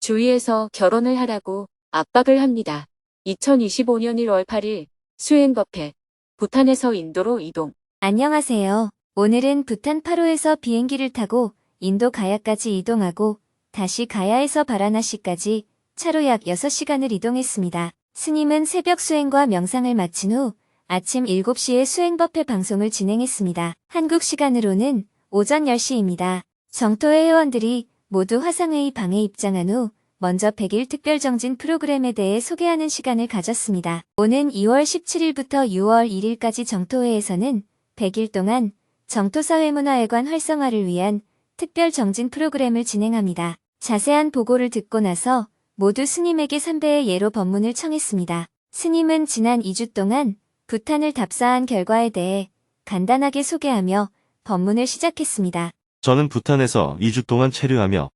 주위에서 결혼을 하라고 압박을 합니다. 2025년 1월 8일 수행법회 부탄에서 인도로 이동. 안녕하세요. 오늘은 부탄 파로에서 비행기를 타고 인도 가야까지 이동하고 다시 가야에서 바라나시까지 차로 약 6시간을 이동했습니다. 스님은 새벽 수행과 명상을 마친 후 아침 7시에 수행법회 방송을 진행했습니다. 한국 시간으로는 오전 10시입니다. 정토회 회원들이 모두 화상회의 방에 입장한 후 먼저 100일 특별정진 프로그램에 대해 소개하는 시간을 가졌습니다. 오는 2월 17일부터 6월 1일까지 정토회에서는 100일 동안 정토사회문화회관 활성화를 위한 특별 정진 프로그램을 진행합니다. 자세한 보고를 듣고 나서 모두 스님에게 삼배의 예로 법문을 청했습니다. 스님은 지난 2주 동안 부탄을 답사한 결과에 대해 간단하게 소개하며 법문을 시작했습니다. 저는 부탄에서 2주 동안 체류하며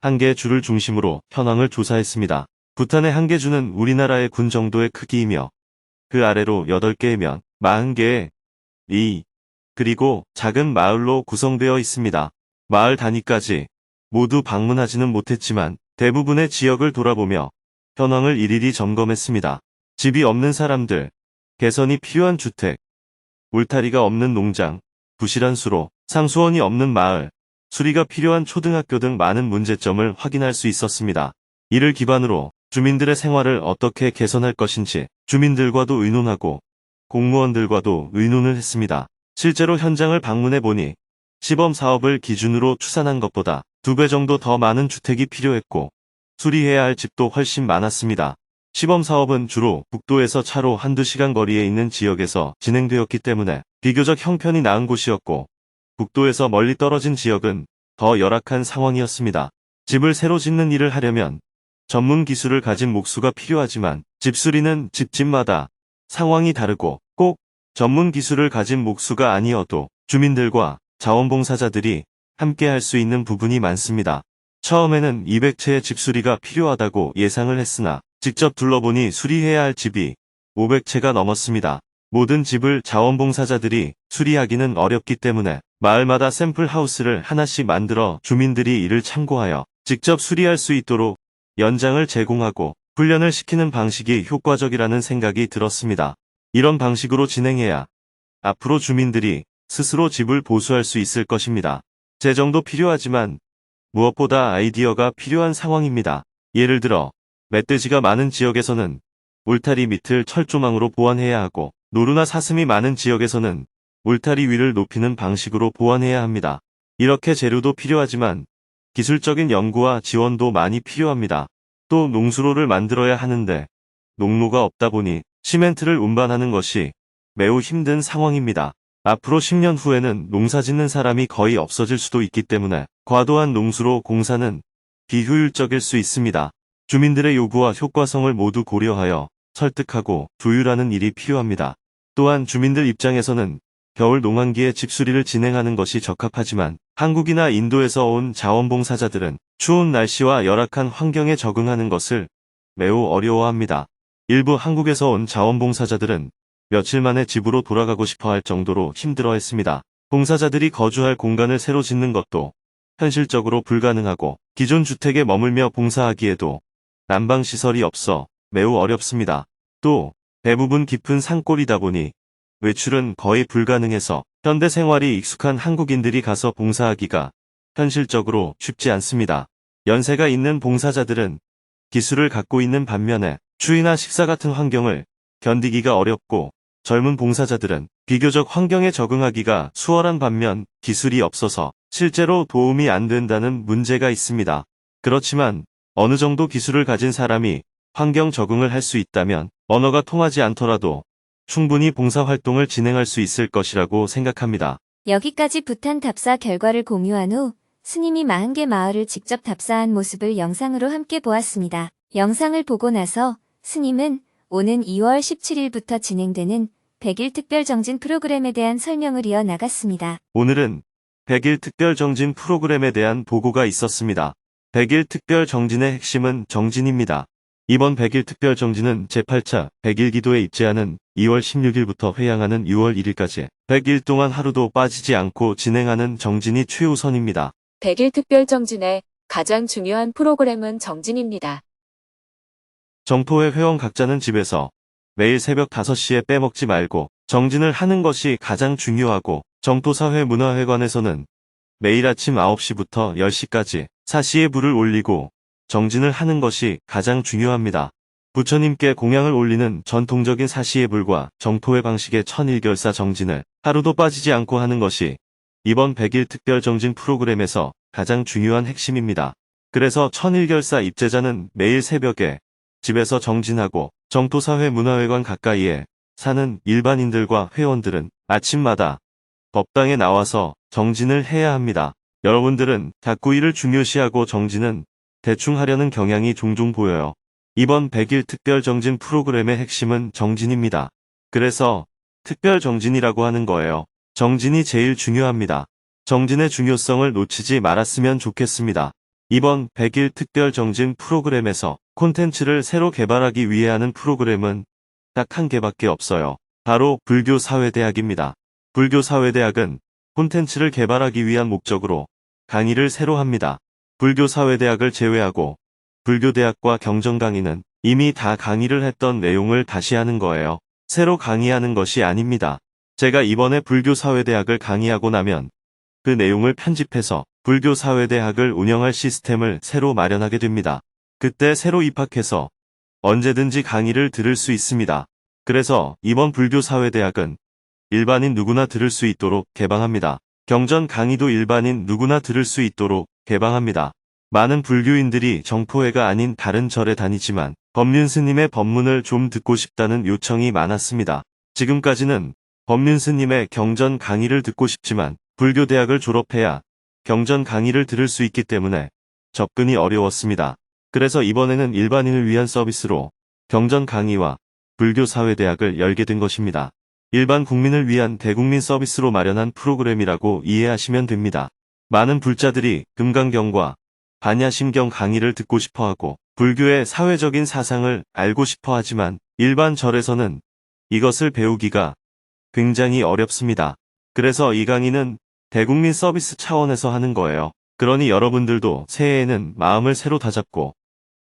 한 개의 주를 중심으로 현황을 조사했습니다. 부탄의 한개 주는 우리나라의 군 정도의 크기이며 그 아래로 8개의 면, 40개의 리, 그리고 작은 마을로 구성되어 있습니다. 마을 단위까지 모두 방문하지는 못했지만 대부분의 지역을 돌아보며 현황을 일일이 점검했습니다. 집이 없는 사람들, 개선이 필요한 주택, 울타리가 없는 농장, 부실한 수로, 상수원이 없는 마을, 수리가 필요한 초등학교 등 많은 문제점을 확인할 수 있었습니다. 이를 기반으로 주민들의 생활을 어떻게 개선할 것인지 주민들과도 의논하고 공무원들과도 의논을 했습니다. 실제로 현장을 방문해 보니 시범 사업을 기준으로 추산한 것보다 두 배 정도 더 많은 주택이 필요했고 수리해야 할 집도 훨씬 많았습니다. 시범 사업은 주로 북도에서 차로 한두 시간 거리에 있는 지역에서 진행되었기 때문에 비교적 형편이 나은 곳이었고 북도에서 멀리 떨어진 지역은 더 열악한 상황이었습니다. 집을 새로 짓는 일을 하려면 전문 기술을 가진 목수가 필요하지만 집수리는 집집마다 상황이 다르고 꼭 전문 기술을 가진 목수가 아니어도 주민들과 자원봉사자들이 함께 할 수 있는 부분이 많습니다. 처음에는 200채의 집 수리가 필요하다고 예상을 했으나 직접 둘러보니 수리해야 할 집이 500채가 넘었습니다. 모든 집을 자원봉사자들이 수리하기는 어렵기 때문에 마을마다 샘플 하우스를 하나씩 만들어 주민들이 이를 참고하여 직접 수리할 수 있도록 연장을 제공하고 훈련을 시키는 방식이 효과적이라는 생각이 들었습니다. 이런 방식으로 진행해야 앞으로 주민들이 스스로 집을 보수할 수 있을 것입니다. 재정도 필요하지만 무엇보다 아이디어가 필요한 상황입니다. 예를 들어 멧돼지가 많은 지역에서는 울타리 밑을 철조망으로 보완해야 하고 노루나 사슴이 많은 지역에서는 울타리 위를 높이는 방식으로 보완해야 합니다. 이렇게 재료도 필요하지만 기술적인 연구와 지원도 많이 필요합니다. 또 농수로를 만들어야 하는데 농로가 없다 보니 시멘트를 운반하는 것이 매우 힘든 상황입니다. 앞으로 10년 후에는 농사 짓는 사람이 거의 없어질 수도 있기 때문에 과도한 농수로 공사는 비효율적일 수 있습니다. 주민들의 요구와 효과성을 모두 고려하여 설득하고 조율하는 일이 필요합니다. 또한 주민들 입장에서는 겨울 농한기에 집수리를 진행하는 것이 적합하지만 한국이나 인도에서 온 자원봉사자들은 추운 날씨와 열악한 환경에 적응하는 것을 매우 어려워합니다. 일부 한국에서 온 자원봉사자들은 며칠 만에 집으로 돌아가고 싶어 할 정도로 힘들어 했습니다. 봉사자들이 거주할 공간을 새로 짓는 것도 현실적으로 불가능하고 기존 주택에 머물며 봉사하기에도 난방시설이 없어 매우 어렵습니다. 또 대부분 깊은 산골이다 보니 외출은 거의 불가능해서 현대 생활이 익숙한 한국인들이 가서 봉사하기가 현실적으로 쉽지 않습니다. 연세가 있는 봉사자들은 기술을 갖고 있는 반면에 추위나 식사 같은 환경을 견디기가 어렵고 젊은 봉사자들은 비교적 환경에 적응하기가 수월한 반면 기술이 없어서 실제로 도움이 안 된다는 문제가 있습니다. 그렇지만 어느 정도 기술을 가진 사람이 환경 적응을 할 수 있다면 언어가 통하지 않더라도 충분히 봉사활동을 진행할 수 있을 것이라고 생각합니다. 여기까지 부탄 답사 결과를 공유한 후 스님이 40개 마을을 직접 답사한 모습을 영상으로 함께 보았습니다. 영상을 보고 나서 스님은 오는 2월 17일부터 진행되는 100일 특별정진 프로그램에 대한 설명을 이어 나갔습니다. 오늘은 100일 특별 정진 프로그램에 대한 보고가 있었습니다. 100일 특별 정진의 핵심은 정진입니다. 이번 100일 특별 정진은 제8차 100일 기도에 입제하는 2월 16일부터 회양하는 6월 1일까지 100일 동안 하루도 빠지지 않고 진행하는 정진이 최우선입니다. 100일 특별 정진의 가장 중요한 프로그램은 정진입니다. 정토회 회원 각자는 집에서 매일 새벽 5시에 빼먹지 말고 정진을 하는 것이 가장 중요하고 정토사회 문화회관에서는 매일 아침 9시부터 10시까지 사시에 불을 올리고 정진을 하는 것이 가장 중요합니다. 부처님께 공양을 올리는 전통적인 사시의 불과 정토회 방식의 천일결사 정진을 하루도 빠지지 않고 하는 것이 이번 100일 특별 정진 프로그램에서 가장 중요한 핵심입니다. 그래서 천일결사 입제자는 매일 새벽에 집에서 정진하고 정토사회 문화회관 가까이에 사는 일반인들과 회원들은 아침마다 법당에 나와서 정진을 해야 합니다. 여러분들은 닭구이를 중요시하고 정진은 대충 하려는 경향이 종종 보여요. 이번 100일 특별 정진 프로그램의 핵심은 정진입니다. 그래서 특별 정진이라고 하는 거예요. 정진이 제일 중요합니다. 정진의 중요성을 놓치지 말았으면 좋겠습니다. 이번 100일 특별 정진 프로그램에서 콘텐츠를 새로 개발하기 위해 하는 프로그램은 딱 한 개밖에 없어요. 바로 불교사회대학입니다. 불교사회대학은 콘텐츠를 개발하기 위한 목적으로 강의를 새로 합니다. 불교사회대학을 제외하고 불교대학과 경전강의는 이미 다 강의를 했던 내용을 다시 하는 거예요. 새로 강의하는 것이 아닙니다. 제가 이번에 불교사회대학을 강의하고 나면 그 내용을 편집해서 불교 사회대학을 운영할 시스템을 새로 마련하게 됩니다. 그때 새로 입학해서 언제든지 강의를 들을 수 있습니다. 그래서 이번 불교 사회대학은 일반인 누구나 들을 수 있도록 개방합니다. 경전 강의도 일반인 누구나 들을 수 있도록 개방합니다. 많은 불교인들이 정포회가 아닌 다른 절에 다니지만 법륜 스님의 법문을 좀 듣고 싶다는 요청이 많았습니다. 지금까지는 법륜 스님의 경전 강의를 듣고 싶지만 불교대학을 졸업해야 경전 강의를 들을 수 있기 때문에 접근이 어려웠습니다. 그래서 이번에는 일반인을 위한 서비스로 경전 강의와 불교사회대학을 열게 된 것입니다. 일반 국민을 위한 대국민 서비스로 마련한 프로그램이라고 이해하시면 됩니다. 많은 불자들이 금강경과 반야심경 강의를 듣고 싶어하고 불교의 사회적인 사상을 알고 싶어 하지만 일반 절에서는 이것을 배우기가 굉장히 어렵습니다. 그래서 이 강의는 대국민 서비스 차원에서 하는 거예요. 그러니 여러분들도 새해에는 마음을 새로 다잡고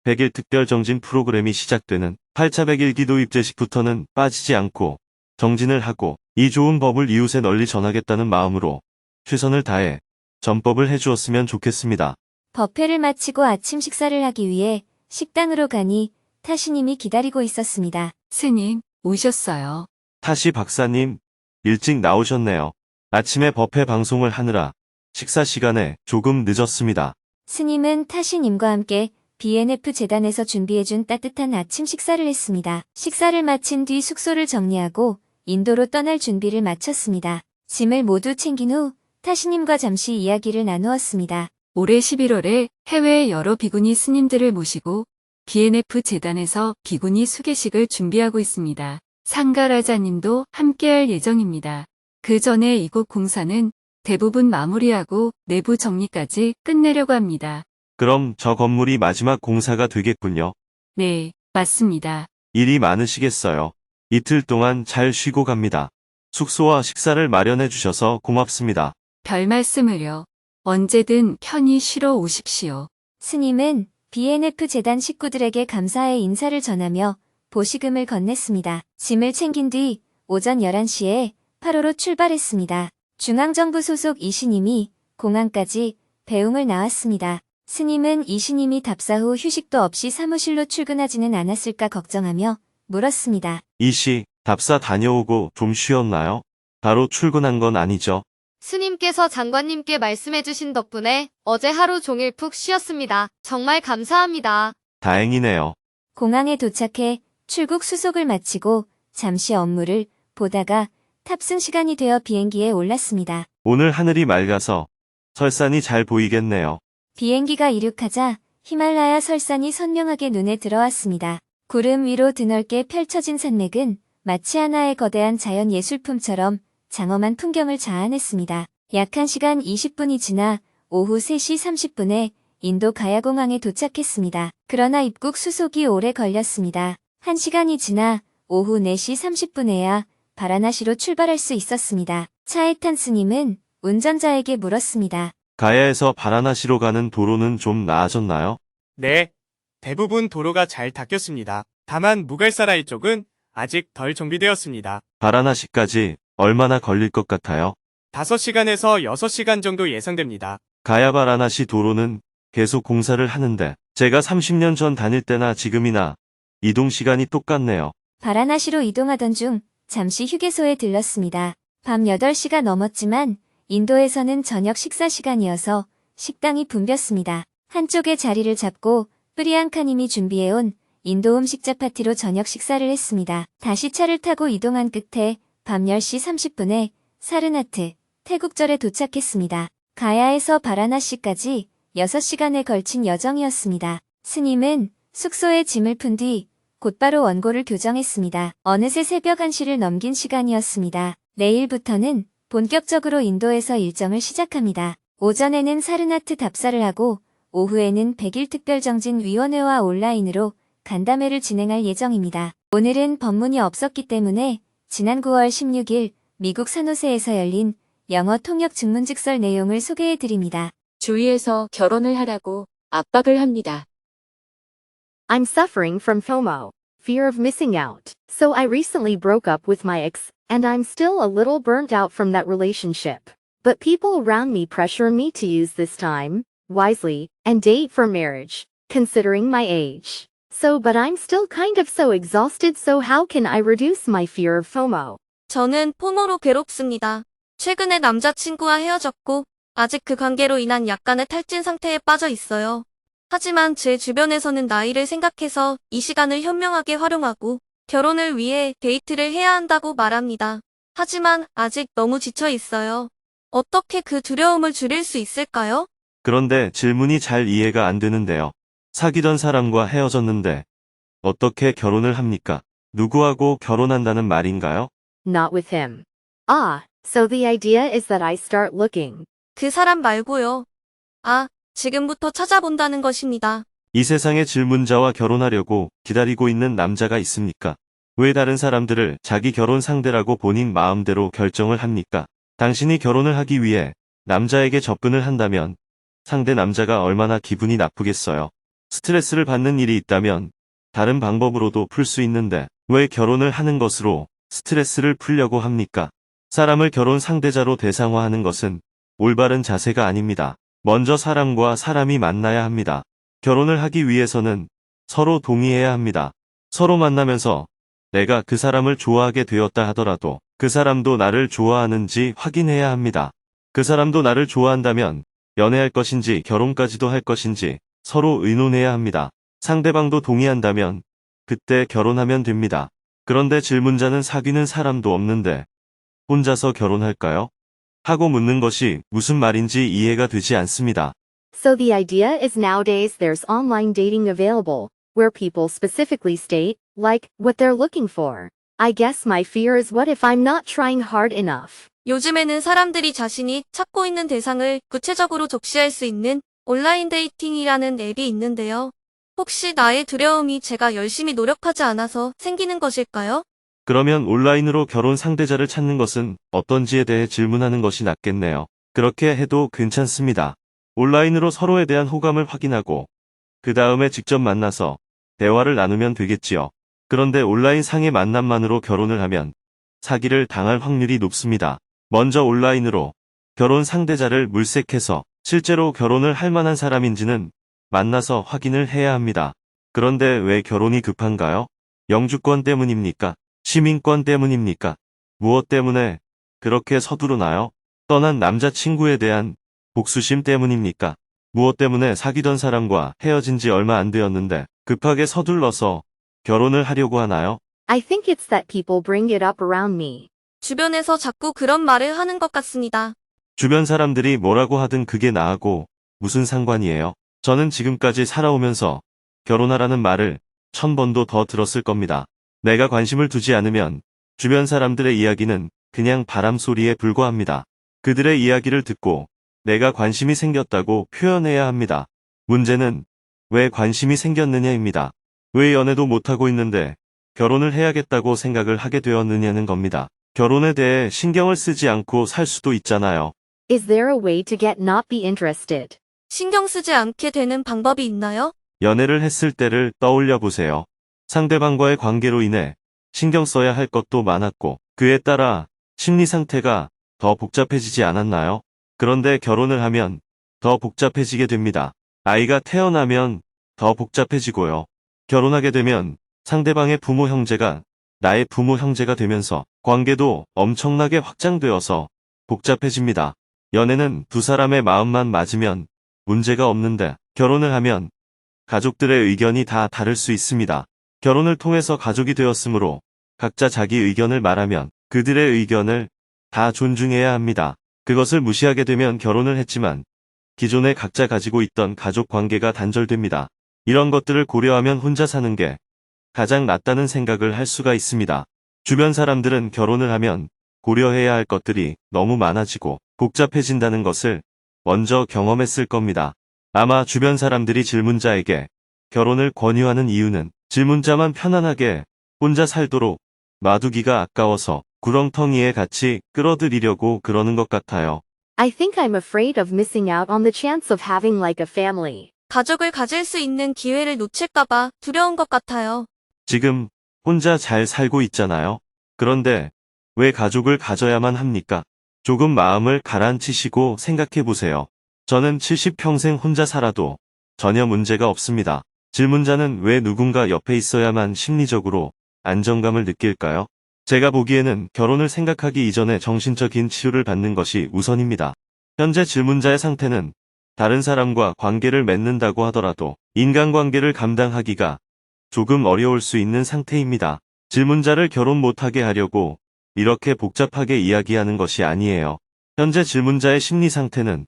100일 특별 정진 프로그램이 시작되는 8차 100일 기도 입제식부터는 빠지지 않고 정진을 하고 이 좋은 법을 이웃에 널리 전하겠다는 마음으로 최선을 다해 전법을 해주었으면 좋겠습니다. 법회를 마치고 아침 식사를 하기 위해 식당으로 가니 타시님이 기다리고 있었습니다. 스님, 오셨어요. 타시 박사님, 일찍 나오셨네요. 아침에 법회 방송을 하느라 식사 시간에 조금 늦었습니다. 스님은 타시님과 함께 BNF 재단에서 준비해준 따뜻한 아침 식사를 했습니다. 식사를 마친 뒤 숙소를 정리하고 인도로 떠날 준비를 마쳤습니다. 짐을 모두 챙긴 후 타시님과 잠시 이야기를 나누었습니다. 올해 11월에 해외의 여러 비구니 스님들을 모시고 BNF 재단에서 비구니 수계식을 준비하고 있습니다. 상가라자님도 함께할 예정입니다. 그 전에 이곳 공사는 대부분 마무리하고 내부 정리까지 끝내려고 합니다. 그럼 저 건물이 마지막 공사가 되겠군요. 네, 맞습니다. 일이 많으시겠어요. 이틀 동안 잘 쉬고 갑니다. 숙소와 식사를 마련해 주셔서 고맙습니다. 별 말씀을요. 언제든 편히 쉬러 오십시오. 스님은 BNF 재단 식구들에게 감사의 인사를 전하며 보시금을 건넸습니다. 짐을 챙긴 뒤 오전 11시에 8호로 출발했습니다. 중앙정부 소속 이신임이 공항까지 배웅을 나왔습니다. 스님은 이신임이 답사 후 휴식도 없이 사무실로 출근하지는 않았을까 걱정하며 물었습니다. 이씨, 답사 다녀오고 좀 쉬었나요? 바로 출근한 건 아니죠? 스님께서 장관님께 말씀해주신 덕분에 어제 하루 종일 푹 쉬었습니다. 정말 감사합니다. 다행이네요. 공항에 도착해 출국 수속을 마치고 잠시 업무를 보다가 탑승 시간이 되어 비행기에 올랐습니다. 오늘 하늘이 맑아서 설산이 잘 보이겠네요. 비행기가 이륙하자 히말라야 설산이 선명하게 눈에 들어왔습니다. 구름 위로 드넓게 펼쳐진 산맥은 마치 하나의 거대한 자연 예술품처럼 장엄한 풍경을 자아냈습니다. 약 1시간 20분이 지나 오후 3시 30분에 인도 가야공항에 도착했습니다. 그러나 입국 수속이 오래 걸렸습니다. 1시간이 지나 오후 4시 30분에야 바라나시로 출발할 수 있었습니다. 차에 탄 스님은 운전자에게 물었습니다. 가야에서 바라나시로 가는 도로는 좀 나아졌나요? 네, 대부분 도로가 잘 닦였습니다. 다만 무갈사라이 쪽은 아직 덜 정비되었습니다. 바라나시까지 얼마나 걸릴 것 같아요? 5시간에서 6시간 정도 예상됩니다. 가야 바라나시 도로는 계속 공사를 하는데 제가 30년 전 다닐 때나 지금이나 이동 시간이 똑같네요. 바라나시로 이동하던 중 잠시 휴게소에 들렀습니다. 밤 8시가 넘었지만 인도에서는 저녁 식사 시간이어서 식당이 붐볐습니다. 한쪽에 자리를 잡고 프리앙카님이 준비해온 인도 음식 자 파티로 저녁 식사를 했습니다. 다시 차를 타고 이동한 끝에 밤 10시 30분에 사르나트, 태국절에 도착했습니다. 가야에서 바라나시까지 6시간에 걸친 여정이었습니다. 스님은 숙소에 짐을 푼 뒤 곧바로 원고를 교정했습니다. 어느새 새벽 1시를 넘긴 시간이었습니다. 내일부터는 본격적으로 인도에서 일정을 시작합니다. 오전에는 사르나트 답사를 하고 오후에는 100일 특별정진 위원회와 온라인으로 간담회를 진행할 예정입니다. 오늘은 법문이 없었기 때문에 지난 9월 16일 미국 산호세에서 열린 영어 통역 증문직설 내용을 소개해 드립니다. 주위에서 결혼을 하라고 압박을 합니다. I'm suffering from FOMO, fear of missing out. So I recently broke up with my ex, and I'm still a little burnt out from that relationship. But people around me pressure me to use this time, wisely, and date for marriage, considering my age. So, but I'm still kind of so exhausted, so how can I reduce my fear of FOMO? 저는 포모로 괴롭습니다. 최근에 남자친구와 헤어졌고, 아직 그 관계로 인한 약간의 탈진 상태에 빠져 있어요. 하지만 제 주변에서는 나이를 생각해서 이 시간을 현명하게 활용하고, 결혼을 위해 데이트를 해야 한다고 말합니다. 하지만 아직 너무 지쳐 있어요. 어떻게 그 두려움을 줄일 수 있을까요? 그런데 질문이 잘 이해가 안 되는데요. 사귀던 사람과 헤어졌는데 어떻게 결혼을 합니까? 누구하고 결혼한다는 말인가요? Not with him. Ah, so the idea is that I start looking. 그 사람 말고요. 아, 지금부터 찾아본다는 것입니다. 이 세상의 질문자와 결혼하려고 기다리고 있는 남자가 있습니까? 왜 다른 사람들을 자기 결혼 상대라고 본인 마음대로 결정을 합니까? 당신이 결혼을 하기 위해 남자에게 접근을 한다면 상대 남자가 얼마나 기분이 나쁘겠어요? 스트레스를 받는 일이 있다면 다른 방법으로도 풀 수 있는데 왜 결혼을 하는 것으로 스트레스를 풀려고 합니까? 사람을 결혼 상대자로 대상화하는 것은 올바른 자세가 아닙니다. 먼저 사람과 사람이 만나야 합니다. 결혼을 하기 위해서는 서로 동의해야 합니다. 서로 만나면서 내가 그 사람을 좋아하게 되었다 하더라도 그 사람도 나를 좋아하는지 확인해야 합니다. 그 사람도 나를 좋아한다면 연애할 것인지 결혼까지도 할 것인지 서로 의논해야 합니다. 상대방도 동의한다면 그때 결혼하면 됩니다. 그런데 질문자는 사귀는 사람도 없는데 혼자서 결혼할까요? 하고 묻는 것이 무슨 말인지 이해가 되지 않습니다. So the idea is nowadays there's online dating available, where people specifically state, like, what they're looking for. I guess my fear is what if I'm not trying hard enough? 요즘에는 사람들이 자신이 찾고 있는 대상을 구체적으로 적시할 수 있는 온라인 데이팅이라는 앱이 있는데요. 혹시 나의 두려움이 제가 열심히 노력하지 않아서 생기는 것일까요? 그러면 온라인으로 결혼 상대자를 찾는 것은 어떤지에 대해 질문하는 것이 낫겠네요. 그렇게 해도 괜찮습니다. 온라인으로 서로에 대한 호감을 확인하고 그 다음에 직접 만나서 대화를 나누면 되겠지요. 그런데 온라인 상의 만남만으로 결혼을 하면 사기를 당할 확률이 높습니다. 먼저 온라인으로 결혼 상대자를 물색해서 실제로 결혼을 할 만한 사람인지는 만나서 확인을 해야 합니다. 그런데 왜 결혼이 급한가요? 영주권 때문입니까? 시민권 때문입니까? 무엇 때문에 그렇게 서두르나요? 떠난 남자친구에 대한 복수심 때문입니까? 무엇 때문에 사귀던 사람과 헤어진 지 얼마 안 되었는데 급하게 서둘러서 결혼을 하려고 하나요? I think it's that people bring it up around me. 주변에서 자꾸 그런 말을 하는 것 같습니다. 주변 사람들이 뭐라고 하든 그게 나하고 무슨 상관이에요? 저는 지금까지 살아오면서 결혼하라는 말을 천 번도 더 들었을 겁니다. 내가 관심을 두지 않으면 주변 사람들의 이야기는 그냥 바람 소리에 불과합니다. 그들의 이야기를 듣고 내가 관심이 생겼다고 표현해야 합니다. 문제는 왜 관심이 생겼느냐입니다. 왜 연애도 못하고 있는데 결혼을 해야겠다고 생각을 하게 되었느냐는 겁니다. 결혼에 대해 신경을 쓰지 않고 살 수도 있잖아요. Is there a way to get not be interested? 신경 쓰지 않게 되는 방법이 있나요? 연애를 했을 때를 떠올려 보세요. 상대방과의 관계로 인해 신경 써야 할 것도 많았고 그에 따라 심리 상태가 더 복잡해지지 않았나요? 그런데 결혼을 하면 더 복잡해지게 됩니다. 아이가 태어나면 더 복잡해지고요. 결혼하게 되면 상대방의 부모 형제가 나의 부모 형제가 되면서 관계도 엄청나게 확장되어서 복잡해집니다. 연애는 두 사람의 마음만 맞으면 문제가 없는데 결혼을 하면 가족들의 의견이 다 다를 수 있습니다. 결혼을 통해서 가족이 되었으므로 각자 자기 의견을 말하면 그들의 의견을 다 존중해야 합니다. 그것을 무시하게 되면 결혼을 했지만 기존에 각자 가지고 있던 가족 관계가 단절됩니다. 이런 것들을 고려하면 혼자 사는 게 가장 낫다는 생각을 할 수가 있습니다. 주변 사람들은 결혼을 하면 고려해야 할 것들이 너무 많아지고 복잡해진다는 것을 먼저 경험했을 겁니다. 아마 주변 사람들이 질문자에게 결혼을 권유하는 이유는 질문자만 편안하게 혼자 살도록 놔두기가 아까워서 구렁텅이에 같이 끌어들이려고 그러는 것 같아요. I think I'm afraid of missing out on the chance of having like a family. 가족을 가질 수 있는 기회를 놓칠까봐 두려운 것 같아요. 지금 혼자 잘 살고 있잖아요. 그런데 왜 가족을 가져야만 합니까? 조금 마음을 가라앉히시고 생각해 보세요. 저는 70평생 혼자 살아도 전혀 문제가 없습니다. 질문자는 왜 누군가 옆에 있어야만 심리적으로 안정감을 느낄까요? 제가 보기에는 결혼을 생각하기 이전에 정신적인 치유를 받는 것이 우선입니다. 현재 질문자의 상태는 다른 사람과 관계를 맺는다고 하더라도 인간관계를 감당하기가 조금 어려울 수 있는 상태입니다. 질문자를 결혼 못하게 하려고 이렇게 복잡하게 이야기하는 것이 아니에요. 현재 질문자의 심리 상태는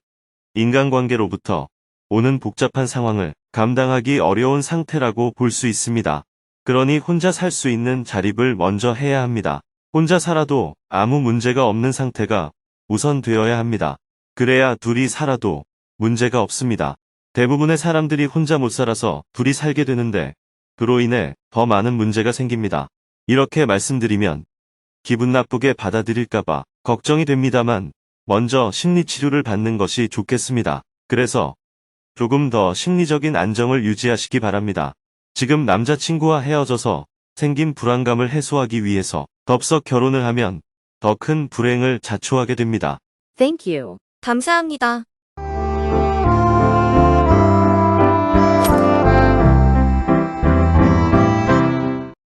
인간관계로부터 오는 복잡한 상황을 감당하기 어려운 상태라고 볼 수 있습니다. 그러니 혼자 살 수 있는 자립을 먼저 해야 합니다. 혼자 살아도 아무 문제가 없는 상태가 우선 되어야 합니다. 그래야 둘이 살아도 문제가 없습니다. 대부분의 사람들이 혼자 못 살아서 둘이 살게 되는데 그로 인해 더 많은 문제가 생깁니다. 이렇게 말씀드리면 기분 나쁘게 받아들일까봐 걱정이 됩니다만 먼저 심리치료를 받는 것이 좋겠습니다. 그래서 조금 더 심리적인 안정을 유지하시기 바랍니다. 지금 남자친구와 헤어져서 생긴 불안감을 해소하기 위해서 덥석 결혼을 하면 더 큰 불행을 자초하게 됩니다. Thank you. 감사합니다.